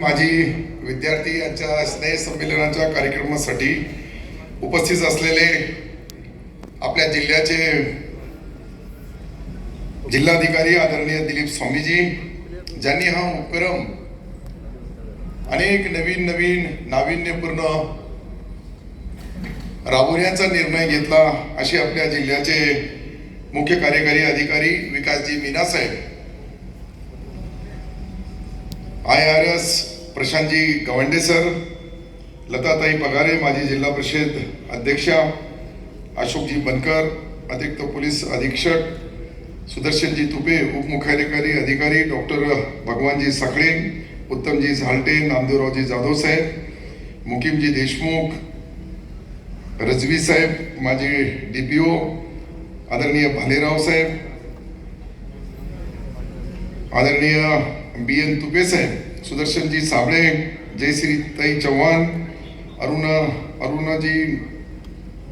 माझी विद्यार्थी यांच्या स्नेह संमेलनाच्या कार्यक्रमासाठी उपस्थित असलेले आपल्या जिल्ह्याचे जिल्हाधिकारी आदरणीय दिलीप स्वामीजी ज्यांनी हा उपक्रम अनेक नवीन नवीन नाविन्यपूर्ण राबवण्याचा निर्णय घेतला असे आपल्या जिल्ह्याचे मुख्य कार्यकारी अधिकारी Vikasji मीनासाहेब I R S Prashantji Gawande sir Latatai Pagare माजी जिल्हा परिषद अध्यक्षा अशोकजी बनकर अतिरिक्त पोलीस अधीक्षक सुदर्शनजी तुपे उपमुख्याधिकारी अधिकारी डॉक्टर भगवानजी साखळे उत्तमजी झालटे नामदेवरावजी जाधव साहेब मुकीमजी देशमुख रजवी साहेब माझे डी पी ओ आदरणीय भालेराव साहेब आदरणीय बी एन तुपे साहेब सुदर्शनजी साबळे जयश्रीताई चव्हाण अरुण अरुणाजी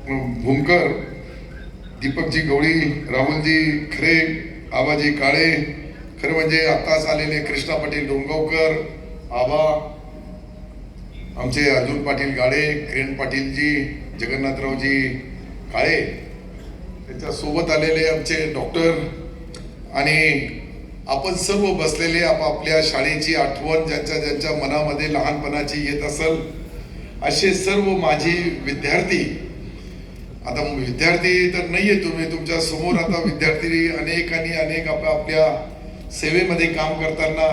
भूमकर दीपकजी गवळी राहुलजी खरे आबाजी काळे खरं म्हणजे आत्ताच आलेले कृष्णा पाटील डोंगावकर आबा आमचे अर्जुन पाटील गाडे किरण पाटीलजी जगन्नाथरावजी काळे त्यांच्यासोबत आलेले आमचे डॉक्टर आणि आपण सर्व बसलेले आपापल्या शाळेची आठवण ज्यांच्या ज्यांच्या मनामध्ये लहानपणाची येत असेल असे सर्व माझी विद्यार्थी आता विद्यार्थी तर नाहीये तुम्ही तुमच्यासमोर आता विद्यार्थी अनेक आणि अनेक आपल्या आपल्या सेवेमध्ये काम करताना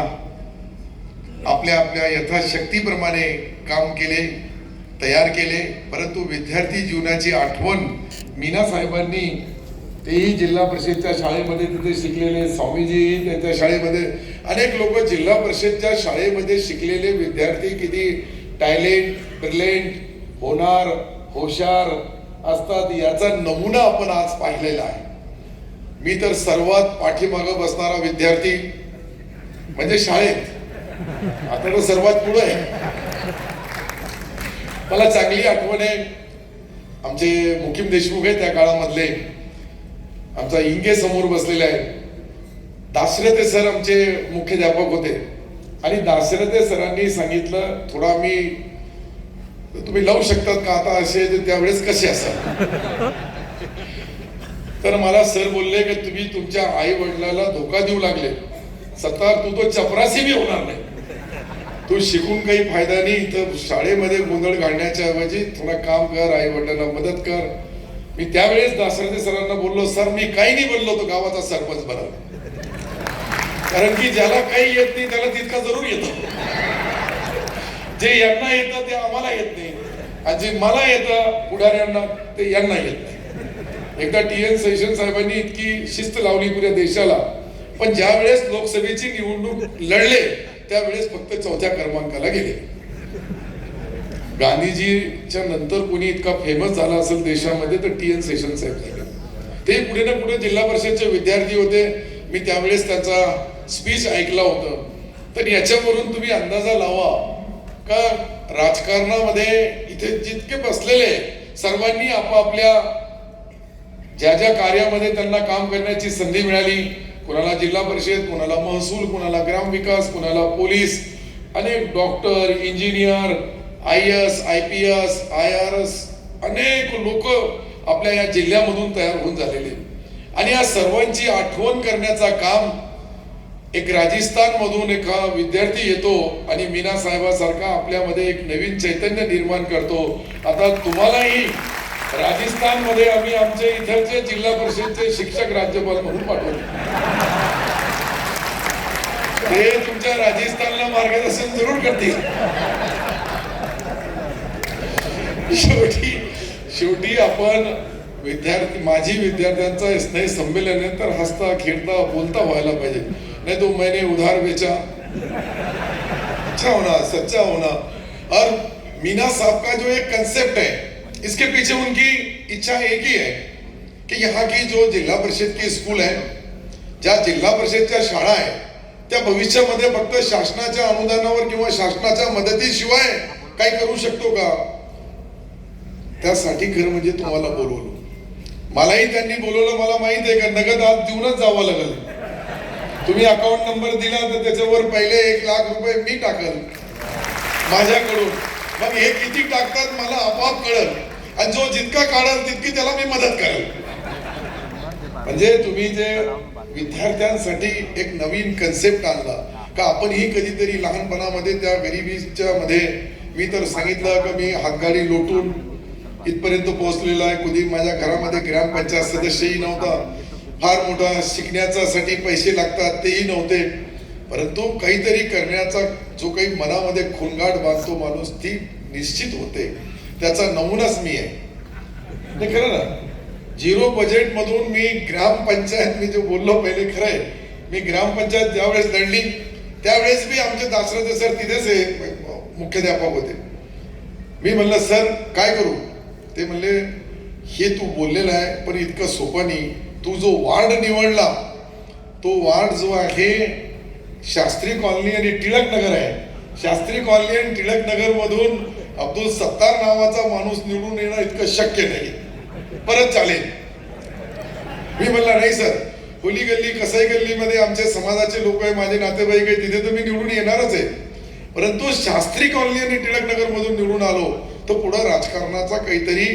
आपल्या आपल्या यथाशक्तीप्रमाणे काम केले तयार केले. परंतु विद्यार्थी जीवनाची आठवण मीना साहेबांनी तेही जिल्हा परिषदच्या शाळेमध्ये तिथे शिकलेले स्वामीजी त्यांच्या शाळेमध्ये अनेक लोक जिल्हा परिषदच्या शाळेमध्ये शिकलेले विद्यार्थी किती टॅलेंट ब्रिलेंट होणार हुशार असतात याचा नमुना आपण आज पाहिलेला आहे. मी तर सर्वात पाठीमागं बसणारा विद्यार्थी म्हणजे शाळेत. आता तर सर्वात पुढे आहे. मला चांगली आठवण आहे. आमचे मुकीम देशमुख आहे त्या काळामधले. आमचा इंगे समोर बसलेला आहे दाशरथे सर आमचे मुख्याध्यापक होते. आणि दाशरथे सरांनी सांगितलं थोडा मी तुम्ही लावू शकतात का? आता असे त्यावेळेस कसे असतात? तर मला सर बोलले की तुम्ही तुमच्या आई वडिलाला धोका देऊ लागले. सत्ता तू तो चपरासी बी होणार नाही. तू शिकून काही फायदा नाही. इथं शाळेमध्ये गोंधळ घालण्याच्या ऐवजी थोडा काम कर आई वडिलांना मदत कर. मी त्यावेळेस दासरथे सरांना बोललो सर मी काही नाही बोललो तो गावाचा सरपंच बनवला कारण की ज्याला काही येत नाही त्याला तितका जरूर येतो. जे यांना येतं ते आम्हाला येत नाही. आणि जे मला येतं पुढाऱ्यांना ते यांना येत नाही. एकदा टी एन सेशन साहेबांनी इतकी शिस्त लावली पुऱ्या देशाला. पण ज्या वेळेस लोकसभेची निवडणूक लढले त्यावेळेस फक्त चौथ्या क्रमांकाला गेले. गांधीजीच्या नंतर कोणी इतका फेमस झाला असेल देशामध्ये तर टी एन सेशन साहेब झाले. ते पुढे ना पुढे जिल्हा परिषदचे विद्यार्थी होते. मी त्यावेळेस त्यांचा स्पीच ऐकला होतं. तर याच्यावरून तुम्ही अंदाजा लावा. का राजकारणामध्ये इथे जितके बसलेले सर्वांनी आपापल्या ज्या ज्या कार्यामध्ये त्यांना काम करण्याची संधी मिळाली कुणाला जिल्हा परिषद कुणाला महसूल कुणाला ग्रामविकास कुणाला पोलीस अनेक doctor engineer I S I P S I R S अनेक लोक आपल्या या जिल्ह्यामधून तयार होऊन झालेले आणि या सर्वांची आठवण करण्याचा काम एक राजस्थानमधून एका विद्यार्थी येतो आणि मीना साहेबासारखा आपल्यामध्ये एक नवीन चैतन्य निर्माण करतो. आता तुम्हालाही राजस्थानमध्ये आम्ही आमचे इथलचे जिल्हा परिषदचे शिक्षक राज्यपाल म्हणून पाठवले ते तुमच्या राजस्थानला मार्गदर्शन जरूर करतील. शेवटी शेवटी आपण विद्यार्थी माझी विद्यार्थ्यांचा स्नेह संमेलन आहे तर हसता खेळता बोलता व्हायला पाहिजे. नाही तो मैने उधार बेचा अच्छा होना सच्चा होना और मीना साहब का जो एक कंसेप्ट है इसके पीछे उनकी इच्छा एक ही है कि यहाँ की जो जिल्हा परिषद की स्कूल है ज्या जिल्हा परिषदच्या शाळा आहे त्या भविष्यामध्ये फक्त शासनाच्या अनुदानावर किंवा शासनाच्या मदतीशिवाय काही करू शकतो का? त्यासाठी खरं म्हणजे तुम्हाला बोलवलं. मलाही त्यांनी बोलवलं मला माहीत आहे का? नगद आज देऊनच जावं लागल. तुम्ही अकाउंट नंबर दिला तर त्याच्यावर पहिले एक लाख रुपये मी टाकल. माझ्याकडून. मग हे किती टाकतात मला आपोआप कळल. आणि जो जितका काढल तितकी त्याला मी मदत करेल. म्हणजे तुम्ही जे विद्यार्थ्यांसाठी एक नवीन कन्सेप्ट आणला का आपणही कधीतरी लहानपणामध्ये त्या गरिबीच्या मध्ये मी तर सांगितलं का मी हातगाडी लोटून इथपर्यंत पोहोचलेलो आहे. कधी माझ्या घरामध्ये ग्रामपंचायत सदस्यही नव्हता. फार मोठा शिकण्याच्यासाठी पैसे लागतात तेही नव्हते. परंतु काहीतरी करण्याचा जो काही मनामध्ये खुणगाट बांधतो माणूस ती निश्चित होते. त्याचा नमुनाच मी आहे. नाही खरं ना? झिरो बजेट मधून मी ग्रामपंचायत मी जे बोललो पहिले खरं आहे. मी ग्रामपंचायत ज्यावेळेस लढली त्यावेळेस मी आमचे दासरथे सर तिथेच मुख्याध्यापक होते. मी म्हणलं सर काय करू? ते म्हणले हे तू बोललेलं आहे पण इतकं सोपं नाही. तू जो वार्ड निवडला तो वार्ड जो आहे शास्त्री कॉलनी आणि टिळक नगर आहे. शास्त्री कॉलनी आणि टिळक नगर मधून अब्दुल सत्तार नावाचा माणूस निवडून येणं इतकं शक्य नाही. परत चालेल. मी म्हणला नाही सर. होली गल्ली कसाई गल्लीमध्ये आमचे समाजाचे लोक आहे माझे नातेवाईक आहे तिथे तर मी निवडून येणारच आहे. परंतु शास्त्री कॉलनी आणि टिळक नगर मधून निवडून आलो. तो पुढं राजकारणाचा काहीतरी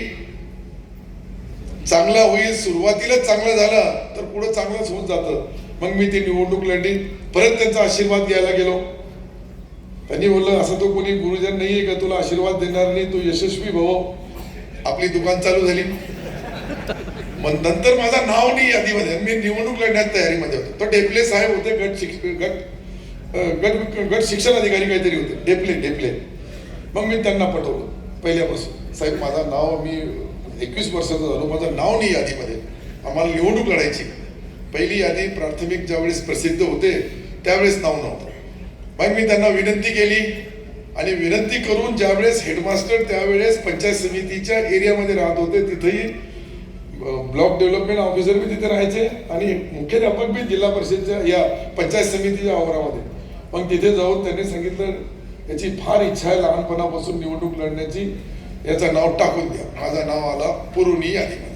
चांगला होईल सुरुवातीलाच चांगलं झालं तर पुढं चांगलंच होत जातं. मग मी ती निवडणूक लढली परत त्यांचा आशीर्वाद घ्यायला गेलो. त्यांनी बोललं असं तो कोणी गुरुजन नाही आहे का? तुला आशीर्वाद देणार नाही तू यशस्वी भव आपली दुकान चालू झाली. मग नंतर माझा नाव नाही यादीमध्ये. मी निवडणूक लढण्यात तयारीमध्ये होतो. तो डेपले साहेब होते गट शिक्ष गट गट गट शिक्षण अधिकारी काहीतरी होते. डेपले डेपले. मग मी त्यांना पटवलं. पहिल्यापासून. साहेब माझं नाव मी एकवीस वर्षाचा झालो. माझं नाव नाही यादीमध्ये. आम्हाला निवडणूक लढायची. पहिली यादी प्राथमिक ज्यावेळेस प्रसिद्ध होते त्यावेळेस नाव नव्हतं. मग मी त्यांना विनंती केली आणि विनंती करून ज्यावेळेस हेडमास्टर त्यावेळेस पंचायत समितीच्या एरियामध्ये राहत होते तिथेही ब्लॉक डेव्हलपमेंट ऑफिसर बी तिथे राहायचे आणि मुख्याध्यापक बी जिल्हा परिषदच्या या पंचायत समितीच्या आवारामध्ये. मग तिथे जाऊन त्यांनी सांगितलं याची फार इच्छा आहे लहानपणापासून निवडणूक लढण्याची. याचं नाव टाकून द्या. माझं नाव आला पुरुणी यादीमध्ये.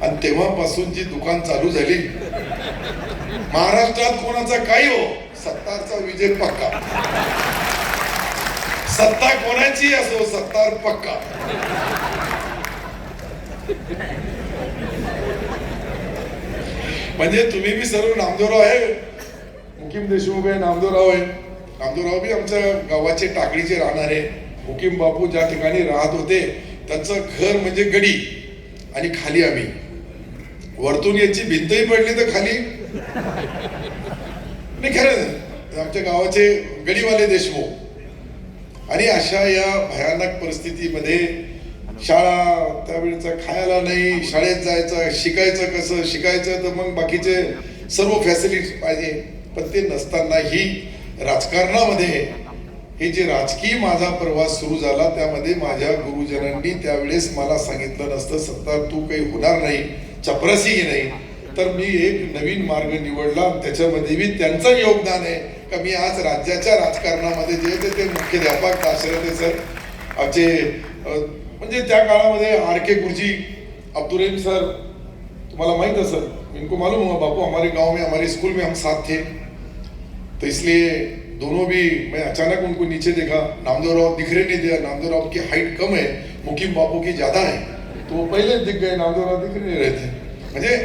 आणि तेव्हापासून जी दुकान चालू झाली महाराष्ट्रात कोणाचा काही हो सत्तारचा विजय पक्का. सत्ता कोणाची असो सत्तार पक्का. म्हणजे तुम्ही बी सर्व नामदेवराव आहे. मुकीम देशमुख आहे नामदेवराव आहे. नामदेवराव बी आमच्या गावाचे टाकडीचे राहणारे. हुकीम बापू ज्या ठिकाणी राहत होते त्यांचं घर म्हणजे गडी आणि खाली आम्ही. वरतून याची भिंतही पडली तर खाली. नाही खरं आमच्या गावाचे गडीवाले देशमुख. आणि अशा या भयानक परिस्थितीमध्ये शाळा त्यावेळेचा खायला नाही शाळेत जायचं शिकायचं कसं शिकायचं तर मग बाकीचे सर्व फॅसिलिटीज पाहिजे. पण ते नसतानाही राजकारणामध्ये. हे जे राजकीय माझा प्रवास सुरू झाला त्यामध्ये माझ्या गुरुजनांनी त्यावेळेस मला सांगितलं नसतं सत्ता तू काही होणार नाही चपरासी नाही. तर मी एक नवीन मार्ग निवडला त्याच्यामध्ये मी त्यांचं योगदान आहे. का मी आज राज्याच्या राजकारणामध्ये जे ते ते मुख्याध्यापक दाशरथे सर आमचे म्हणजे त्या काळामध्ये आर के गुरुजी अब्दुल सर तुम्हाला माहीत असेल इनको मालूम हुआ बापू हमारे गाव में हमारे स्कूल में हम साथ थे. तो इसलिए दोनों भी मैं अचानक उनको नीचे देखा नामदेव राव दिख रहे नहीं दिया। नामदेव राव की हाइट कम है मुकीम बापू की ज्यादा है। तो वो पहले दिख गए नामदेव राव दिख नहीं रहे थे। म्हणजे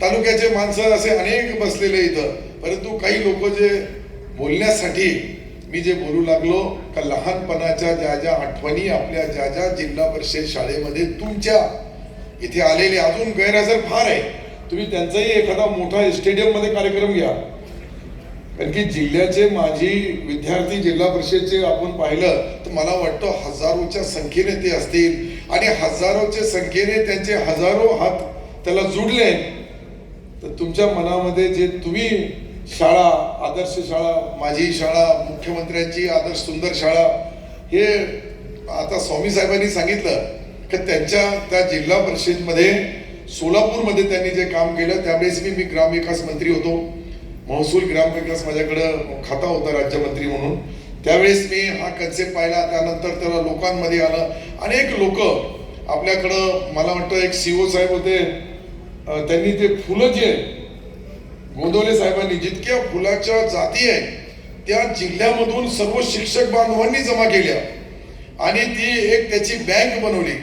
तालुक्याचे माणसं असे अनेक बसलेले इथं. परंतु काही लोक जे बोलण्यासाठी मी जे बोलू लागलो का लहानपणाच्या ज्या ज्या आठवणी आपल्या ज्या ज्या जिल्हा परिषद शाळेमध्ये तुमच्या इथे आलेले अजून गैरहजर फार आहे. तुम्ही त्यांचाही एखादा मोठा स्टेडियममध्ये कार्यक्रम घ्या. कारण की जिल्ह्याचे माजी विद्यार्थी जिल्हा परिषदचे आपण पाहिलं तर मला वाटतं हजारोच्या संख्येने ते असतील. आणि हजारोच्या संख्येने त्यांचे हजारो हात त्याला जुडले. तर तुमच्या मनामध्ये जे तुम्ही शाळा आदर्श शाळा माझी शाळा मुख्यमंत्र्यांची आदर्श सुंदर शाळा हे आता स्वामी साहेबांनी सांगितलं की त्यांच्या त्या जिल्हा परिषदमध्ये सोलापूरमध्ये त्यांनी जे काम केलं त्यावेळेस मी मी ग्रामविकास मंत्री होतो. महसूल ग्रामविकास माझ्याकडं खाता होता राज्यमंत्री म्हणून. त्यावेळेस मी हा कन्सेप्ट पाहिला. त्यानंतर त्याला लोकांमध्ये आलं. अनेक लोक आपल्याकडं मला वाटतं एक सीओ साहेब होते. त्यांनी ते फुलं जे गोंदवले साहेबांनी जितक्या फुलाच्या जाती आहेत त्या जिल्ह्यामधून सर्व शिक्षक बांधवांनी जमा केल्या. आणि ती एक त्याची बँक बनवली.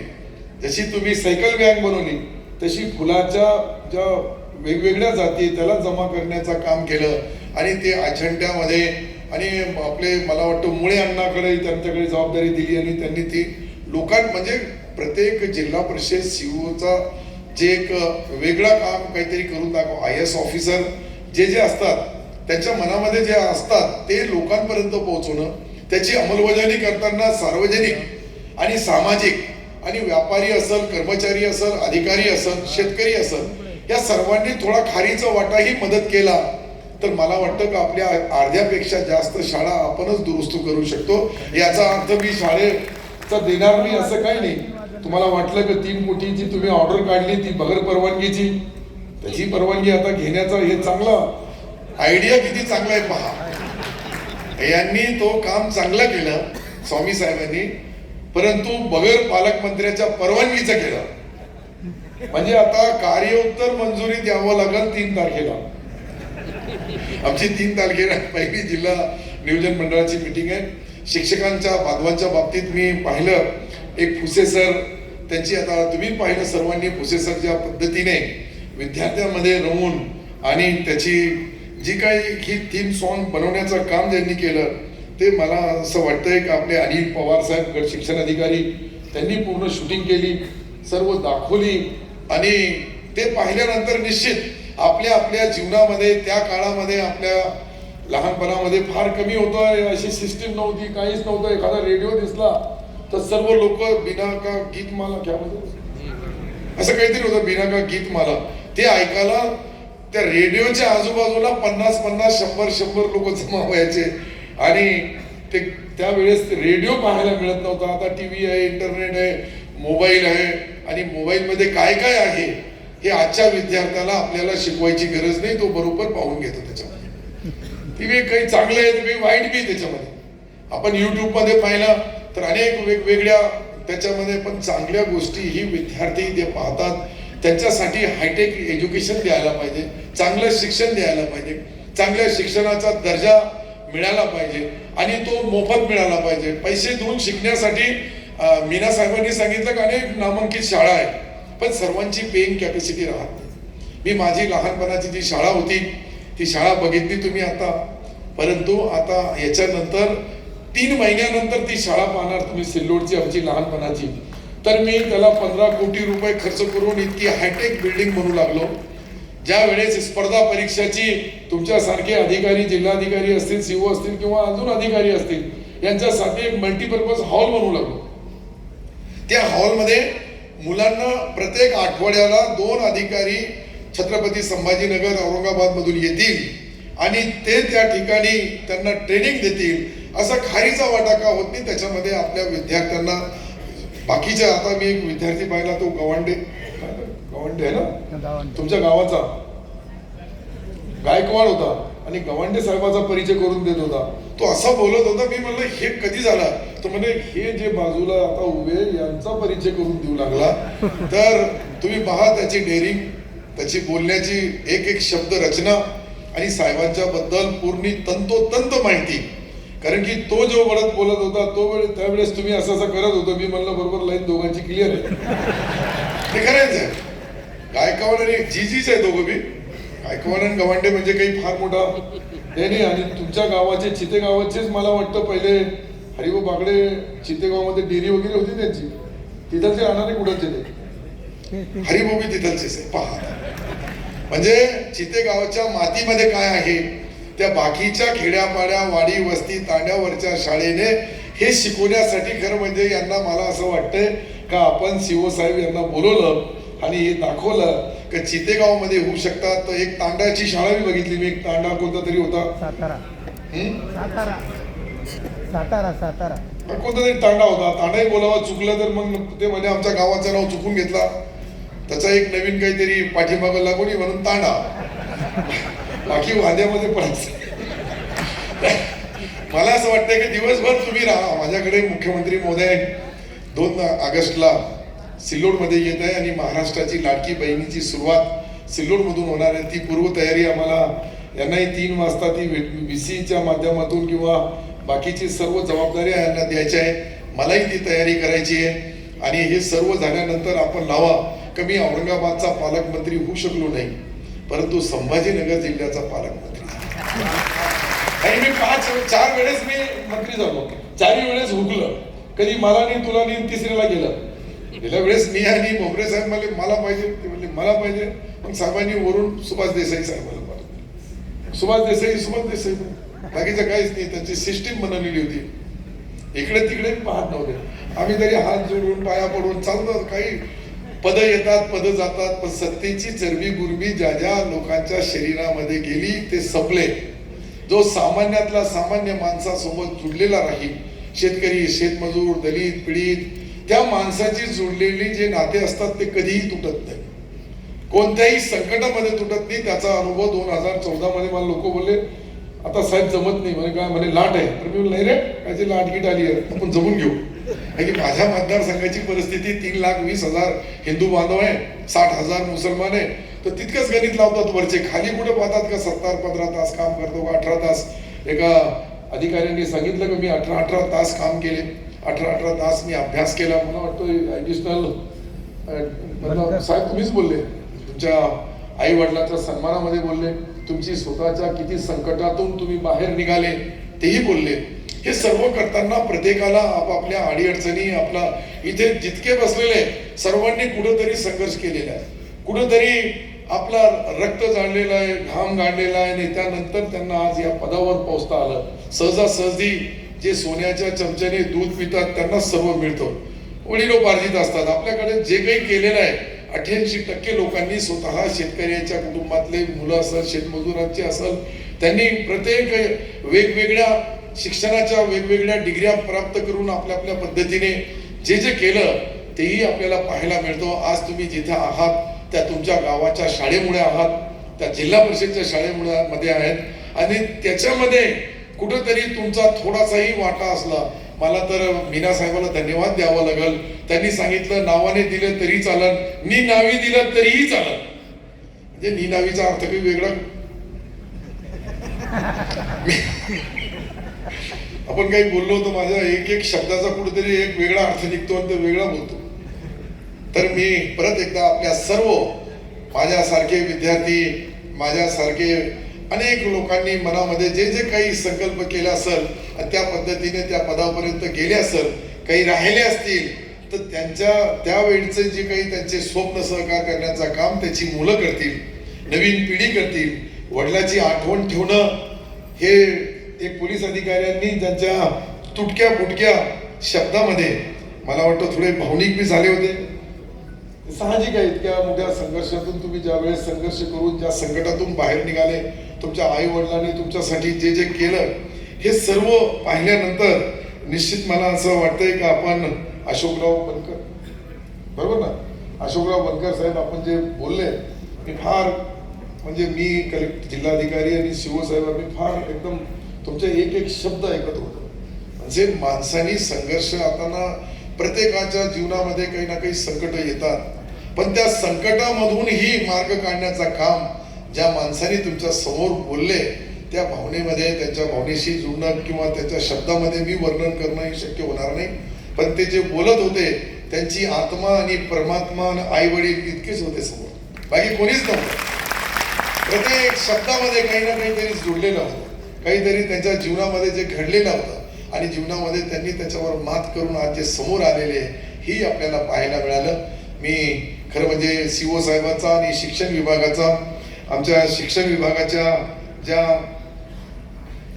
जशी तुम्ही सायकल बँक बनवली तशी फुलाच्या ज्या वेगवेगळ्या जाती त्याला जमा करण्याचं काम केलं. आणि ते अजंट्यामध्ये आणि आपले मला वाटतं मुळे अण्णाकडे त्यांच्याकडे जबाबदारी दिली आणि त्यांनी ती लोकां म्हणजे प्रत्येक जिल्हा परिषद सीओचा जे एक वेगळं काम काहीतरी करून दाखव आय एस ऑफिसर जे जे असतात त्यांच्या मनामध्ये जे असतात ते लोकांपर्यंत पोहोचवणं त्याची अंमलबजावणी करताना सार्वजनिक आणि सामाजिक आणि व्यापारी असेल कर्मचारी असेल अधिकारी असेल शेतकरी असेल या सर्वांनी थोडा खारीचा वाटाही मदत केला. तर मला वाटतं का आपल्या अर्ध्यापेक्षा जास्त शाळा आपणच दुरुस्त करू शकतो? याचा अर्थ मी शाळेचा देणार नाही असं काही नाही. तुम्हाला वाटलं की तीन कोटीची तुम्ही ऑर्डर काढली ती बगर परवानगीची? त्याची परवानगी आता घेण्याचा हे चांगलं आयडिया किती चांगला आहे पहा. यांनी तो काम चांगलं केलं स्वामी साहेबांनी. परंतु बगर पालकमंत्र्याच्या परवानगीचं केलं. म्हणजे आता कार्योत्तर मंजुरी द्यावं लागेल तीन तारखेला. आमची तीन तारखेला पहिली जिल्हा नियोजन मंडळाची मिटिंग आहे. शिक्षकांच्या बांधवांच्या बाबतीत मी पाहिलं. एक फुसे सर त्यांची आता तुम्ही पाहिलं सर्वांनी फुसे सर ज्या पद्धतीने विद्यार्थ्यांमध्ये रमून आणि त्याची जी काही ही थीम सॉन्ग बनवण्याचं काम ज्यांनी केलं ते मला असं वाटतंय की आपले अनिल पवार साहेब गट शिक्षण अधिकारी त्यांनी पूर्ण शूटिंग केली सर्व दाखवली. आणि ते पाहिल्यानंतर निश्चित आपल्या आपल्या जीवनामध्ये त्या काळामध्ये आपल्या लहानपणामध्ये फार कमी होतं अशी सिस्टीम नव्हती काहीच नव्हतं. एखादा रेडिओ दिसला तर सर्व लोक बिना का गीत माला क्या म्हणतात असं काहीतरी होतं बिना का गीत माला. ते ऐकायला त्या रेडिओच्या आजूबाजूला पन्नास पन्नास शंभर शंभर लोक जमा व्हायचे. आणि ते त्यावेळेस रेडिओ पाहायला मिळत नव्हता. आता टी व्ही आहे इंटरनेट आहे मोबाईल आहे. आणि मोबाईलमध्ये काय काय आहे हे आजच्या विद्यार्थ्याला आपल्याला शिकवायची गरज नाही तो बरोबर पाहून घेतो त्याच्यामध्ये. टी व्ही काही चांगलं आहे काही वाईट बी त्याच्यामध्ये. आपण युट्यूबमध्ये पाहिलं तर अनेक वेगवेगळ्या त्याच्यामध्ये पण चांगल्या गोष्टी ही विद्यार्थी ते पाहतात त्यांच्यासाठी हायटेक एज्युकेशन द्यायला पाहिजे चांगलं शिक्षण द्यायला पाहिजे चांगल्या शिक्षणाचा दर्जा मिळाला पाहिजे आणि तो मोफत मिळाला पाहिजे. पैसे देऊन शिकण्यासाठी मीना साहेबांनी सांगितलं की अनेक नामांकित शाळा आहे पण सर्वांची पेईंग कॅपॅसिटी राहत नाही. मी माझी लहानपणाची जी शाळा होती ती शाळा बघितली तुम्ही आता. परंतु आता याच्यानंतर तीन महिन्यानंतर ती शाळा पाहणार तुम्ही सिल्लोडची आमची लहानपणाची. तर मी त्याला पंधरा कोटी रुपये खर्च करून इतकी हायटेक बिल्डिंग बनू लागलो. ज्या वेळेस स्पर्धा परीक्षाची तुमच्यासारखे अधिकारी जिल्हाधिकारी असतील सीओ असतील किंवा अजून अधिकारी असतील यांच्यासाठी एक मल्टीपर्पज हॉल बनवू लागलो. त्या हॉलमध्ये मुलांना प्रत्येक आठवड्याला दोन अधिकारी छत्रपती संभाजीनगर औरंगाबाद मधून येतील आणि ते त्या ठिकाणी त्यांना ट्रेनिंग देतील असा खारीचा वाटा का होत नाही त्याच्यामध्ये आपल्या विद्यार्थ्यांना बाकीच्या आता मी एक विद्यार्थी पाहिला तो गवांडे. गवांडे आहे ना? तुमच्या गावाचा. गायकवाड होता आणि गवांडे साहेबाचा परिचय करून देत होता. तो असा बोलत होता मी म्हणलं हे कधी झाला? म्हणजे हे जे बाजूला आता उभे यांचा परिचय करून देऊ लागला. तर तुम्ही पहा त्याची डेअरिंग त्याची बोलण्याची एक एक शब्द रचना आणि साहेबांच्या बद्दल पूर्ण तंतोतंत माहिती. कारण की तो जो वळत बोलत होता तो वेळ त्यावेळेस तुम्ही असं असं करत होतो मी म्हणलं बरोबर लाईन दोघांची क्लिअर आहे. ते करायचं आहे. गायकवाड आणि जीजीच आहे दोघं बी. गायकवाड आणि गवांडे म्हणजे काही फार मोठा हे नाही. आणि तुमच्या गावाचे चिते गावाचेच मला वाटतं पहिले हरिभाऊ बागडे चितेगावमध्ये डेअरी वगैरे होती त्यांची. तिथलचे राहणारे कुठलचे ते? हरिभाऊ बी तिथलचेच आहे पहा. म्हणजे चितेगावच्या मातीमध्ये काय आहे? त्या बाकीच्या खेड्यापाड्या वाडी वस्ती तांड्यावरच्या शाळेने हे शिकवण्यासाठी खरं म्हणजे यांना मला असं वाटतंय का आपण शिव साहेब यांना बोलवलं आणि हे दाखवलं की चितेगावमध्ये होऊ शकतात. तर एक तांड्याची शाळा मी बघितली. मी एक तांडा कोणता तरी होता. सातारा? सातारा सातारा. कोणता तरी तांडा होता. तांडाही बोलावा चुकलं तर मग ते म्हणजे आमच्या गावाचं नाव चुकून घेतला. त्याचा एक नवीन काहीतरी पाठीमागं लागून म्हणून तांडा. बाकी वाद्यामध्ये पडायचं. मला असं वाटतंय की दिवसभर तुम्ही राहा. माझ्याकडे मुख्यमंत्री महोदय दोन ऑगस्टला सिल्लोडमध्ये येत आहे आणि महाराष्ट्राची लाडकी बहिणीची सुरुवात सिल्लोडमधून होणार आहे. ती पूर्वतयारी आम्हाला यांनाही तीन वाजता ती व्ही सीच्या माध्यमातून किंवा बाकीची सर्व जबाबदाऱ्या यांना द्यायच्या आहे. मलाही ती तयारी करायची आहे. आणि हे सर्व झाल्यानंतर आपण लावा. कमी औरंगाबादचा पालकमंत्री होऊ शकलो नाही. परंतु संभाजीनगर जिल्ह्याचा पालकमंत्री. आणि मी पाच चार वेळेस मी मंत्री झालो. चारही वेळेस हुकलं. कधी मला नाही तुला नाही तिसरीला गेलं. गेल्या वेळेस मी आणि मोगरे साहेब म्हणले मला पाहिजे. ते म्हणले मला पाहिजे. मग साहेबांनी वरून सुभाष देसाई साहेबांना सुभाष देसाई सुभाष देसाई बाकीचं काहीच नाही त्यांची सिस्टीम बनवलेली होती. इकडे तिकडे पाहत नव्हते. आम्ही तरी हात जोडून पाया पडून चाललो. काही पद येतात पद जातात पण सत्तेची चरबी गुरबी ज्या ज्या लोकांच्या शरीरामध्ये गेली ते संपले. जो सामान्यातला सामान्य माणसासोबत जुडलेला राहील शेतकरी शेतमजूर दलित पीडित त्या माणसाची जुडलेली जे नाते असतात ते कधीही तुटत नाही. कोणत्याही संकटामध्ये तुटत नाही. त्याचा अनुभव दोन हजार चौदा मध्ये मला लोक बोलले आता साहेब जमत नाही. म्हणे काय म्हणे लाट आहे. तर मी म्हणलं, नाही रे कायची लाट गीट आली आहे. आपण जमून घेऊ. आणि की माझ्या मतदारसंघाची परिस्थिती तीन लाख वीस हजार हिंदू बांधव आहे साठ हजार मुसलमान आहे. तर तितकंच गणित लावतात वरचे. खाली कुठे पाहतात का सत्तर पंधरा तास काम करतो का अठरा तास? एका अधिकाऱ्यांनी सांगितलं की मी अठरा अठरा तास काम केले. अठरा अठरा तास मी अभ्यास केला. मला वाटतं ॲडिशनल साहेब तुम्हीच बोलले. तुमच्या आई वडिलांच्या सन्मानामध्ये बोलले तुमची स्वतःच्या किती संकटातून तुम्ही बाहेर निघाले तेही बोलले. हे सर्व करताना प्रत्येकाला आपापल्या अडीअडचणी आपला इथे जितके बसलेले सर्वांनी कुठंतरी संघर्ष केलेला आहे. कुठंतरी आपला रक्त जाणलेला आहे घाम गाडलेला आहे आणि त्यानंतर त्यांना आज या पदावर पोहोचता आलं. सहजासहजी जे सोन्याच्या चमच्याने दूध पितात त्यांना सर्व मिळतं. वडिलोपार्जित असतात. आपल्याकडे जे काही केलेलं आहे अठ्याऐंशी टक्के लोकांनी स्वतः शेतकऱ्यांच्या कुटुंबातले मुलं असेल शेतमजुरांचे असेल त्यांनी प्रत्येक वेगवेगळ्या शिक्षणाच्या वेगवेगळ्या डिग्र्या प्राप्त करून आपल्या आपल्या पद्धतीने जे जे केलं तेही आपल्याला पाहायला मिळतो. आज तुम्ही जिथे आहात त्या तुमच्या गावाच्या शाळेमुळे आहात त्या जिल्हा परिषदच्या शाळेमुळे मध्ये आहेत. आणि त्याच्यामध्ये कुठंतरी तुमचा थोडासाही वाटा असला मला तर मीना साहेबाला धन्यवाद द्यावा लागल. त्यांनी सांगितलं नावाने दिलं तरी चालन. नी नावी दिलं तरीही चालन. म्हणजे नी नावीचा अर्थ काही वेगळा. आपण काही बोललो होतो माझ्या एक एक शब्दाचा कुठेतरी एक वेगळा अर्थ निघतो आणि तो वेगळा बोलतो. तर मी परत एकदा आपल्या सर्व माझ्यासारखे विद्यार्थी माझ्यासारखे अनेक लोकांनी मनामध्ये जे जे काही संकल्प केला असेल त्या पद्धतीने त्या पदापर्यंत गेले असत काही राहिले असतील तर त्यांच्या त्यावेळीचे जे काही त्यांचे स्वप्न सहकार करण्याचं काम त्याची मुलं करतील नवीन पिढी करतील वडिलाची आठवण ठेवणं हे ते पोलीस अधिकाऱ्यांनी त्यांच्या तुटक्या फुटक्या शब्दामध्ये मला वाटतं थोडे भावनिक बी झाले होते. साहजिक आहे इतक्या मोठ्या संघर्षातून तुम्ही ज्या वेळेस संघर्ष करून ज्या संकटातून बाहेर निघाले तुमच्या आई वडिलांनी तुमच्यासाठी जे जे केलं हे सर्व पाहिल्यानंतर निश्चित मला असं वाटतंय की आपण अशोकराव बनकर बरोबर ना? अशोकराव बनकर साहेब आपण जे बोलले मी फार म्हणजे मी कलेक्ट जिल्हाधिकारी आणि शिवसाहेब आम्ही फार एकदम तुमचे एक एक शब्द ऐकत होतो. म्हणजे माणसानी संघर्ष आता प्रत्येकाच्या जीवनामध्ये काही ना काही संकट येतात. पण त्या संकटामधूनही मार्ग काढण्याचं काम ज्या माणसाने तुमच्यासमोर बोलले त्या भावनेमध्ये त्यांच्या भावनेशी जुळणं किंवा त्याच्या शब्दामध्ये मी वर्णन करणं हे शक्य होणार नाही. पण ते जे बोलत होते त्यांची आत्मा आणि परमात्मा आणि आई वडील इतकेच होते समोर. बाकी कोणीच नव्हतं. प्रत्येक शब्दामध्ये काही ना काहीतरी जुळलेलं होतं. काहीतरी त्यांच्या जीवनामध्ये जे घडलेलं होतं आणि जीवनामध्ये त्यांनी त्याच्यावर मात करून आज जे समोर आलेले ही आपल्याला पाहायला मिळालं. मी खरं म्हणजे सीओ साहेबाचा आणि शिक्षण विभागाचा आमच्या शिक्षण विभागाच्या ज्या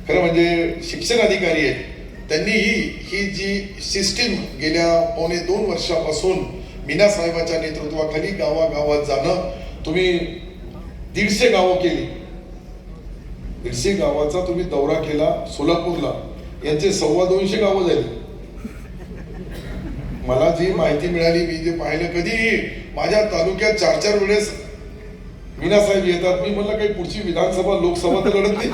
खरं म्हणजे शिक्षण अधिकारी आहेत. त्यांनी ही ही जी सिस्टीम गेल्या पावणे दोन वर्षापासून मीना साहेबाच्या नेतृत्वाखाली गावागावात जाणं तुम्ही दीडशे गावं केली. दीडशे गावाचा तुम्ही दौरा केला सोलापूरला. यांचे सव्वा दोनशे गावं झाली. मला जी माहिती मिळाली मी जे पाहिलं कधी माझ्या तालुक्यात चार चार वेळेस मीना साहेब येतात. मी म्हणलं काही पुढची विधानसभा लोकसभा तर लढत नाही.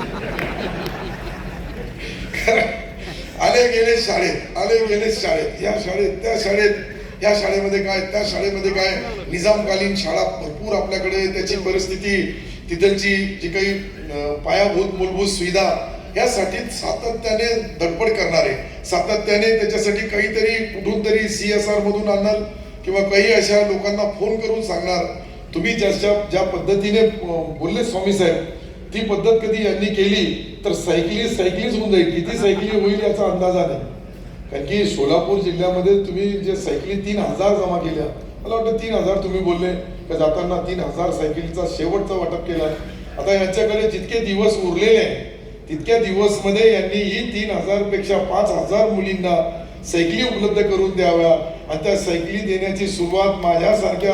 आले गेले शाळेत आले गेले शाळेत. या शाळेत त्या शाळेत या शाळेमध्ये काय त्या शाळेमध्ये काय? निजामकालीन शाळा भरपूर आपल्याकडे त्याची परिस्थिती तिथलची जी काही पायाभूत मूलभूत सुविधा यासाठी सातत्याने धडपड करणारे. सातत्याने त्याच्यासाठी काहीतरी कुठून तरी सी एस आर मधून आणणार किंवा काही अशा लोकांना फोन करून सांगणार. तुम्ही ज्याच्या ज्या पद्धतीने बोलले स्वामी साहेब ती पद्धत कधी यांनी केली तर सायकली सायकलीच होऊन जाईल. किती सायकली होईल याचा अंदाज नाही कारण की सोलापूर जिल्ह्यामध्ये तुम्ही जे सायकली तीन हजार जमा केल्या मला वाटतं तीन हजार तुम्ही बोलले का जाताना तीन हजार सायकलीचा शेवटचा वाटप केला आता यांच्याकडे जितके दिवस उरलेले आहे तितक्या दिवसमध्ये यांनी ही तीन हजारपेक्षा पाच हजार मुलींना सायकली उपलब्ध करून द्याव्या. आणि त्या सायकली देण्याची सुरुवात माझ्यासारख्या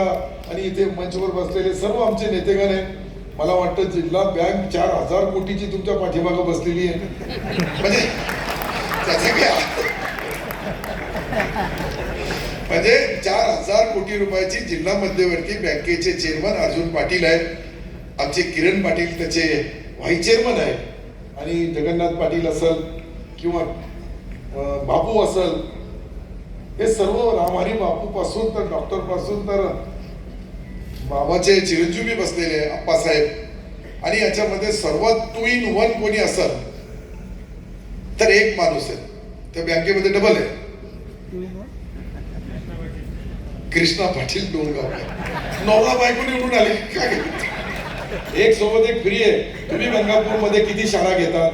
आणि इथे मंचवर बसलेले सर्व आमचे नेतेगण आहेत. मला वाटतं जिल्हा बँक चार हजार कोटीची तुमच्या पाठीमागं बसलेली आहे. म्हणजे म्हणजे चार हजार कोटी रुपयाची जिल्हा मध्यवर्ती बँकेचे चेअरमन अर्जुन पाटील आहेत. आमचे किरण पाटील त्याचे व्हाईस चेअरमन आहेत. आणि जगन्नाथ पाटील असल किंवा बापू असल. हे सर्व रामहरी बापू पासून तर डॉक्टरपासून तर बाबाचे चिरंजीवी बसलेले अप्पासाहेब आप्पासाहेब. आणि याच्यामध्ये सर्वात टू इन वन कोणी असल तर एक माणूस आहे. त्या बँकेमध्ये डबल आहे. कृष्णा पाटील डोंगाव नवरा बायको निवडून आले. काय एक सोबत एक फ्री आहे. तुम्ही गंगापूरमध्ये किती शाळा घेतात?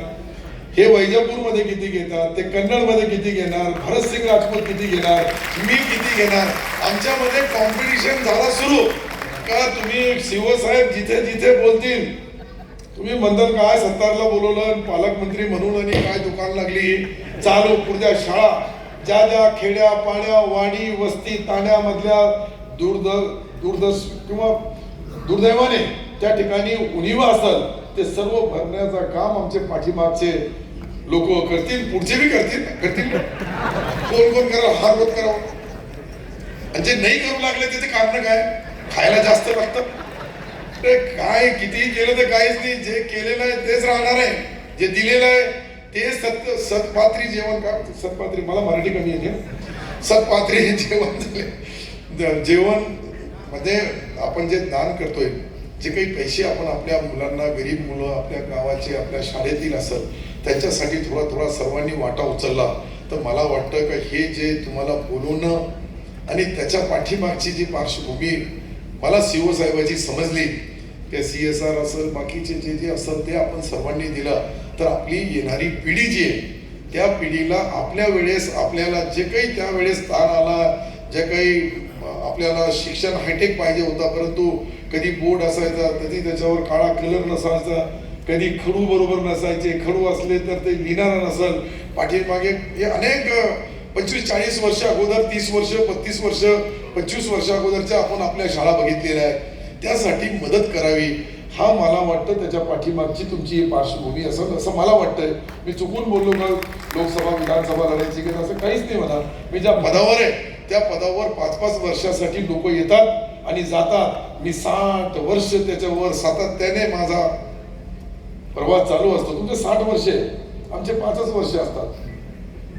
हे वैजापूरमध्ये किती घेतात? ते कन्नडमध्ये किती घेणार? भरतसिंग राजपूत किती घेणार? मी किती घेणार? आमच्यामध्ये कॉम्पिटिशन झाला सुरू. का तुम्ही शिवसाहेब जिथे जिथे बोलतील? तुम्ही म्हणताल काय सत्तारला बोलवलं पालकमंत्री म्हणून आणि काय दुकान लागली? चालू पुढच्या शाळा. ज्या ज्या खेड्या पाण्या वाडी वस्ती ताण्यामधल्या दुर्द दुर्दश किंवा दुर्दैवाने त्या ठिकाणी उणिवा असतात ते सर्व भरण्याचं काम आमचे पाठीमागचे लोक करतील पुढचे बी करतील करतील कोण कोण करा हा रोज करा आणि जे नाही करू लागले त्याचे कारण काय? खायला जास्त लागतं ते काय किती केलं तर काहीच नाही. जे केलेलं आहे तेच राहणार आहे. जे दिलेलं आहे ते सत्य सतपात्री जेवण का? सतपात्री मला मराठी कमी येते सतपात्री जेवण झाले. जेवण म्हणजे आपण जे दान करतोय जे काही पैसे आपण आपल्या मुलांना गरीब मुलं आपल्या गावाचे आपल्या शाळेतील असेल त्यांच्यासाठी थोडा थोडा सर्वांनी वाटा उचलला. तर मला वाटतं का हे जे तुम्हाला बोलवणं आणि त्याच्या पाठीमागची जी पार्श्वभूमी मला सीओ साहेबाची समजली. की सी एस आर असेल बाकीचे जे जे असतात ते आपण सर्वांनी दिलं. तर आपली येणारी पिढी जी आहे त्या पिढीला आपल्या वेळेस आपल्याला जे काही त्यावेळेस ताण आला जे काही आपल्याला शिक्षण हायटेक पाहिजे होता परंतु कधी बोर्ड असायचा कधी त्याच्यावर काळा कलर नसायचा कधी खडू बरोबर नसायचे खडू असले तर ते लिहिणारा नसल. पाठीमागे हे अनेक पंचवीस चाळीस वर्ष अगोदर तीस वर्ष पस्तीस वर्ष पंचवीस वर्ष अगोदरच्या आपण आपल्या शाळा बघितलेल्या आहेत. त्यासाठी मदत करावी. हा मला वाटतं त्याच्या पाठीमागची तुमची पार्श्वभूमी असं असं मला वाटतंय. मी चुकून बोललो का लोकसभा विधानसभा लढायची की असं काहीच नाही म्हणा मी ज्या पदावर आहे त्या पदावर पाच पाच वर्षासाठी लोक येतात आणि जातात. मी साठ वर्ष त्याच्यावर सातत्याने माझा प्रवास चालू असतो. तुमचे साठ वर्ष आहे. आमचे पाचच वर्ष असतात.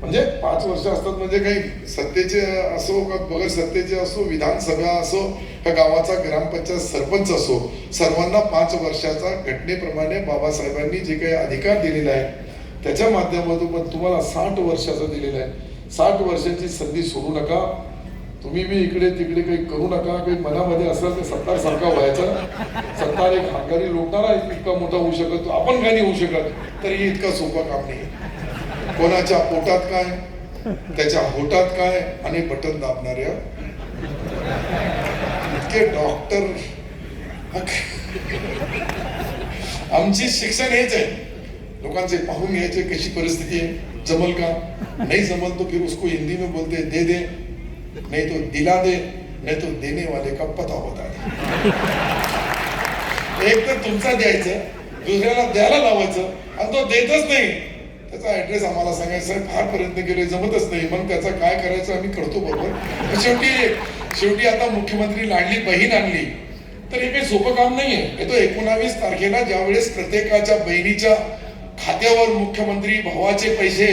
म्हणजे पाच वर्ष असतात म्हणजे काही सत्तेचे असो का बगर सत्तेचे असो विधानसभा असो का गावाचा ग्रामपंचायत सरपंच असो सर्वांना पाच वर्षाचा घटनेप्रमाणे बाबासाहेबांनी जे काही अधिकार दिलेला आहे त्याच्या माध्यमातून पण तुम्हाला साठ वर्षाचा दिलेला आहे. साठ वर्षाची संधी सोडू नका. तुम्ही बी इकडे तिकडे काही करू नका. काही मनामध्ये असेल तर सत्तार सारखा व्हायचा. सत्तार एक हांगारी लोटणारा इतका मोठा होऊ शकत आपण काही नाही होऊ शकत. तरी इतका सोपं काम नाही. कोणाच्या पोटात काय त्याच्या होटात काय आणि बटन दाबणाऱ्या इतके डॉक्टर. आमची शिक्षण हेच आहे. लोकांचे पाहून घ्यायचे कशी परिस्थिती आहे. जमल का? नाही जमल तो फिर उसको हिंदी में बोलते दे दे. नहीं तो दिला दे नाही तो देने वाले का पता होता. एक तर तुमचा द्यायचं दुसऱ्याला द्यायला लावायचं आणि तो देतच नाही. त्याचा ऍड्रेस आम्हाला सांगायचा साहेब फार प्रयत्न जमतच नाही. मग त्याचा काय करायचं आम्ही करतो बरोबर. शेवटी शेवटी आता मुख्यमंत्री लाडली बहीण आणली. तर हे काही सोपं काम नाहीये. हे तो एकोणावीस तारखेला ज्यावेळेस प्रत्येकाच्या बहिणीच्या खात्यावर मुख्यमंत्री भावाचे पैसे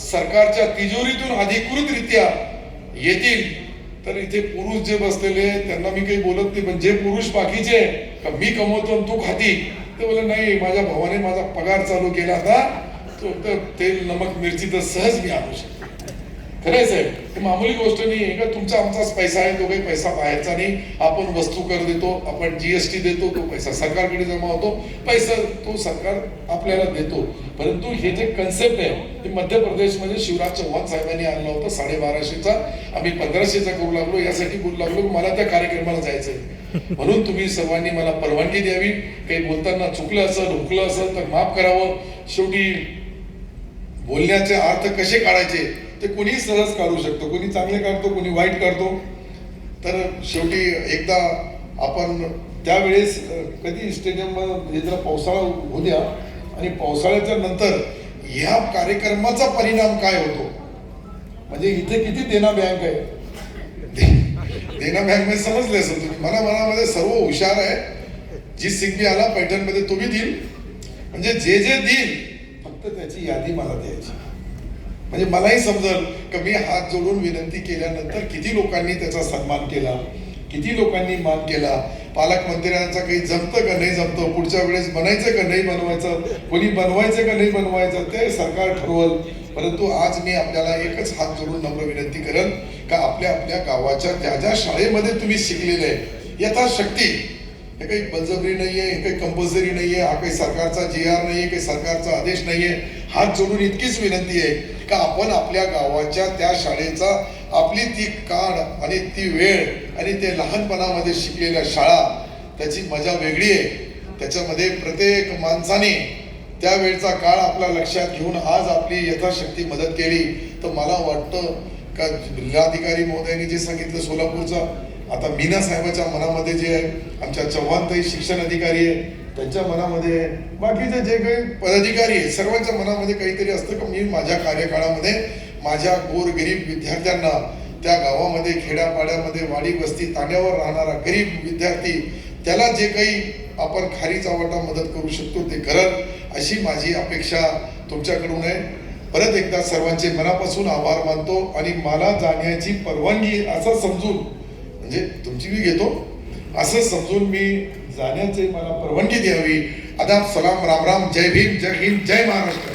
सरकारच्या तिजोरीतून अधिकृतरित्या येतील तर इथे पुरुष जे बसलेले त्यांना मी काही बोलत नाही पण जे पुरुष बाकीचे मी कमवतो तू खाती? ते बोला नाही माझ्या भावाने माझा पगार चालू केला होता तर तेल नमक मिरची तर सहज मी आणू शकतो. खरंच साहेब हे मामूली गोष्ट नाही आहे का? तुमचा आमचाच पैसा आहे तो काही पैसा बाहेरचा नाही. आपण वस्तू कर देतो आपण जीएसटी देतो तो पैसा सरकारकडे जमा होतो. पैसा तो सरकार आपल्याला देतो. परंतु हे जे कन्सेप्ट आहे ते मध्य प्रदेशमध्ये शिवराज चव्हाण साहेबांनी आणलं होतं साडेबाराशेचा. आम्ही पंधराशेचा करू लागलो यासाठी बोलू लागलो मला त्या कार्यक्रमाला जायचंय. म्हणून तुम्ही सर्वांनी मला परवानगी द्यावी. काही बोलताना चुकलं असेल ढुकलं असेल तर माफ करावं. शेवटी बोलण्याचे अर्थ कसे काढायचे ते कोणी सहज काढू शकतो. कोणी चांगले काढतो कोणी वाईट काढतो. तर शेवटी एकदा आपण त्यावेळेस कधी स्टेडियममध्ये म्हणजे जरा पावसाळा होऊ द्या आणि पावसाळ्याच्या नंतर ह्या कार्यक्रमाचा परिणाम काय होतो? म्हणजे इथे किती देना बँक आहे? दे- देना बँकमध्ये समजले असं तुम्ही. मला मनामध्ये सर्व हुशार आहे जी सिंघवी आला पैठणमध्ये तो बी देईल. म्हणजे जे जे देईल तर त्याची यादी मला द्यायची. म्हणजे मलाही समजल की मी हात जोडून विनंती केल्यानंतर किती लोकांनी त्याचा सन्मान केला किती लोकांनी मान केला. पालकमंत्र्यांचा काही जमतं का नाही जमतं पुढच्या वेळेस बनायचं का नाही बनवायचं कोणी बनवायचं का नाही बनवायचं ते सरकार ठरवल. परंतु आज मी आपल्याला एकच हात जोडून नम्र विनंती करेन का आपल्या आपल्या गावाच्या ज्या ज्या शाळेमध्ये तुम्ही शिकलेले आहे यथाशक्ती हे काही बळजबरी नाहीये हे काही कंपल्सरी नाहीये हा काही सरकारचा जी आर नाहीये काही सरकारचा आदेश नाहीये. हात जोडून इतकीच विनंती आहे का आपण आपल्या गावाच्या त्या शाळेचा आपली ती काळ आणि ती वेळ आणि ते लहानपणामध्ये शिकलेल्या शाळा त्याची मजा वेगळी आहे. त्याच्यामध्ये प्रत्येक माणसाने त्या वेळचा काळ आपल्या लक्षात घेऊन आज आपली यथाशक्ती मदत केली. तर मला वाटतं का जिल्हाधिकारी महोदयांनी जे सांगितलं सोलापूरचा आता मीना साहेबाच्या मनामध्ये जे आहे आमच्या चव्हाणताई शिक्षण अधिकारी आहे त्यांच्या मनामध्ये आहे. बाकीचे जे काही पदाधिकारी आहे सर्वांच्या मनामध्ये काहीतरी असतं का मी माझ्या कार्यकाळामध्ये माझ्या गोर गरीब विद्यार्थ्यांना त्या गावामध्ये खेड्यापाड्यामध्ये वाडी वस्ती ताण्यावर राहणारा गरीब विद्यार्थी त्याला जे काही आपण खारीचा वाटा मदत करू शकतो ते करत अशी माझी अपेक्षा तुमच्याकडून आहे परत एकदा सर्वांचे मनापासून आभार मानतो आणि मला जाण्याची परवानगी असं समजून म्हणजे तुमची मी घेतो. असं समजून मी जाण्याचे मला परवानगी द्यावी. आदाब सलाम राम राम जय भीम जय हिंद जय महाराष्ट्र.